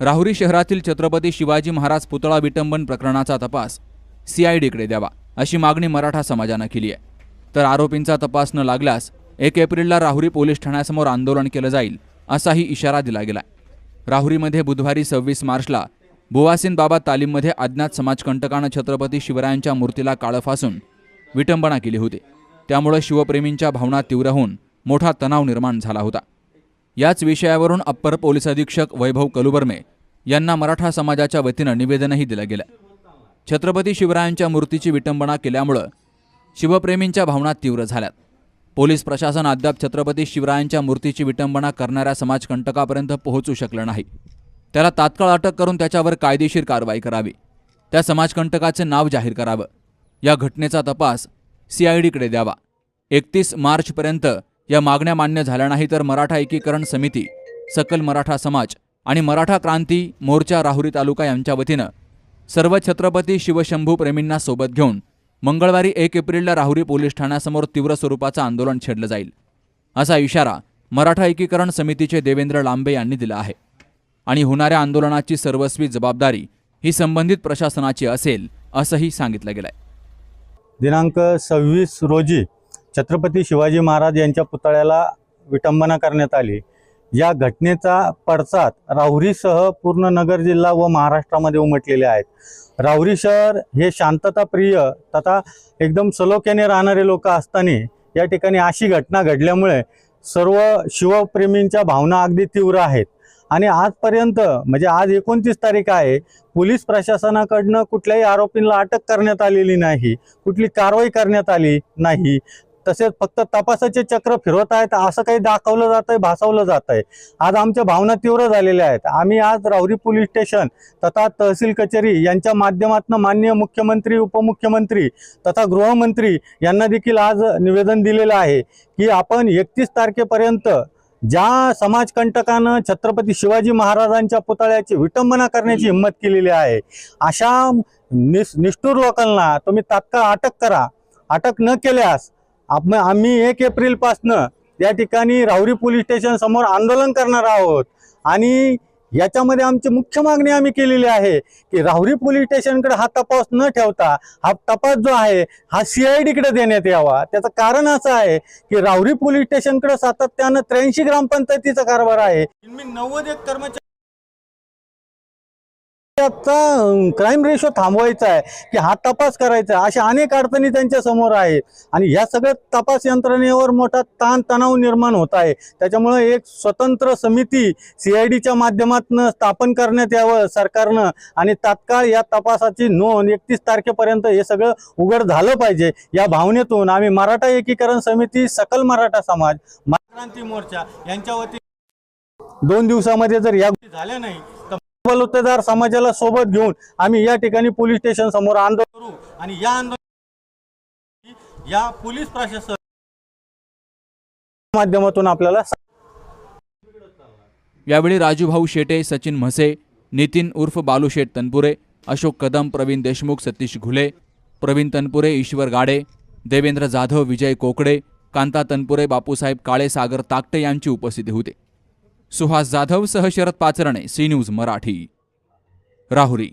राहुरी शहरातील छत्रपती शिवाजी महाराज पुतळा विटंबन प्रकरणाचा तपास सीआयडीकडे द्यावा अशी मागणी मराठा समाजानं केली आहे. तर आरोपींचा तपास न लागल्यास एक एप्रिलला राहुरी पोलीस ठाण्यासमोर आंदोलन केलं जाईल असाही इशारा दिला गेला राहुरीमध्ये बुधवारी सव्वीस मार्चला बुवासीन बाबा तालीममध्ये अज्ञात समाजकंटकानं छत्रपती शिवरायांच्या मूर्तीला काळं फासून विटंबना केली होती. त्यामुळे शिवप्रेमींच्या भावना तीव्र होऊन मोठा तणाव निर्माण झाला होता. याच विषयावरून अप्पर पोलीस अधीक्षक वैभव कलुबर्मे यांना मराठा समाजाच्या वतीनं निवेदनही दिलं गेलं. छत्रपती शिवरायांच्या मूर्तीची विटंबना केल्यामुळं शिवप्रेमींच्या भावना तीव्र झाल्यात. पोलीस प्रशासन अद्याप छत्रपती शिवरायांच्या मूर्तीची विटंबना करणाऱ्या समाजकंटकापर्यंत पोहोचू शकलं नाही. त्याला तात्काळ अटक करून त्याच्यावर कायदेशीर कारवाई करावी. त्या समाजकंटकाचे नाव जाहीर करावं. या घटनेचा तपास सीआयडीकडे द्यावा. एकतीस मार्चपर्यंत या मागण्या मान्य झाल्या नाही तर मराठा एकीकरण समिती सकल मराठा समाज आणि मराठा क्रांती मोर्चा राहुरी तालुका यांच्या वतीनं सर्व छत्रपती शिवशंभू प्रेमींना सोबत घेऊन मंगळवारी एक एप्रिलला राहुरी पोलीस ठाण्यासमोर तीव्र स्वरूपाचं आंदोलन छेडलं जाईल असा इशारा मराठा एकीकरण समितीचे देवेंद्र लांबे यांनी दिला आहे. आणि होणाऱ्या आंदोलनाची सर्वस्वी जबाबदारी ही संबंधित प्रशासनाची असेल असंही सांगितलं गेलंय. दिनांक सव्वीस रोजी छत्रपती शिवाजी महाराज यांच्या पुतळ्याला विटंबना करण्यात आली. या घटनेचा पडसाद राहुरीसह पूर्ण नगर जिल्हा व महाराष्ट्रामध्ये उमटलेले आहेत. राहुरी शहर हे शांतताप्रिय तथा एकदम सलोख्याने राहणारे लोक असताना या ठिकाणी अशी घटना घडल्यामुळे सर्व शिवप्रेमींच्या भावना अगदी तीव्र आहेत. आणि आजपर्यंत म्हणजे आज एकोणतीस तारीख आहे पोलीस प्रशासनाकडनं कुठल्याही आरोपींना अटक करण्यात आलेली नाही कुठली कारवाई करण्यात आली नाही. तसेच फक्त तपासाचे चक्र फिरवत आहेत असं काही दाखवलं जात आहे भासवलं जात आहे आज आमच्या भावना तीव्र झालेल्या आहेत. आम्ही आज राहुरी पोलीस स्टेशन तथा तहसील कचेरी यांच्या माध्यमातून माननीय मुख्यमंत्री उपमुख्यमंत्री तथा गृहमंत्री यांना देखील आज निवेदन दिलेलं आहे की आपण एकतीस तारखेपर्यंत ज्या समाजकंटकानं छत्रपती शिवाजी महाराजांच्या पुतळ्याची विटंबना करण्याची हिंमत केलेली आहे अशा निस निष्ठूर लोकांना तुम्ही तात्काळ अटक करा. अटक न केल्यास आम्ही एक एप्रिलपासनं या ठिकाणी राहुरी पोलीस स्टेशन समोर आंदोलन करणार आहोत. आणि याच्यामध्ये आमची मुख्य मागणी आम्ही केलेली आहे की राहुरी पोलीस स्टेशनकडे हा तपास न ठेवता हा तपास जो आहे हा सीआयडीकडे देण्यात यावा. त्याचं कारण असं आहे की राहुरी पोलीस स्टेशनकडे सातत्यानं त्र्याऐंशी ग्रामपंचायतीचा कारभार आहे. मी नव्वद एक कर्मचारी क्राईम रेशो थांबवायचा आहे की हा तपास करायचा आहे अशा अनेक अडचणी त्यांच्यासमोर आहेत. आणि या सगळ्या तपास यंत्रणेवर मोठा ताण तणाव निर्माण होत आहे. त्याच्यामुळे एक स्वतंत्र समिती सीआयडीच्या माध्यमातून स्थापन करण्यात यावं सरकारनं. आणि तात्काळ या तपासाची नोंद एकतीस तारखेपर्यंत हे सगळं उघड झालं पाहिजे या भावनेतून आम्ही मराठा एकीकरण समिती सकल मराठा समाज क्रांती मोर्चा यांच्या वतीने दोन दिवसामध्ये जर या झाल्या नाही बलुतेदार समाजाला सोबत घेऊन आम्ही या ठिकाणी पोलीस स्टेशन समोर आंदोलन करू. आणि या आंदोलन या पोलीस प्रशासन माध्यमातून आपल्याला यावेळी राजूभाऊ शेटे सचिन म्हसे नितीन उर्फ बालू शेट तनपुरे अशोक कदम प्रवीण देशमुख सतीश घुले प्रवीण तनपुरे ईश्वर गाडे देवेंद्र जाधव विजय कोकडे कांता तनपुरे बापूसाहेब काळे सागर ताकटे यांची उपस्थिती होती. सुहास जाधव सह शरद पाचरणे सी न्यूज मराठी. राहुरी.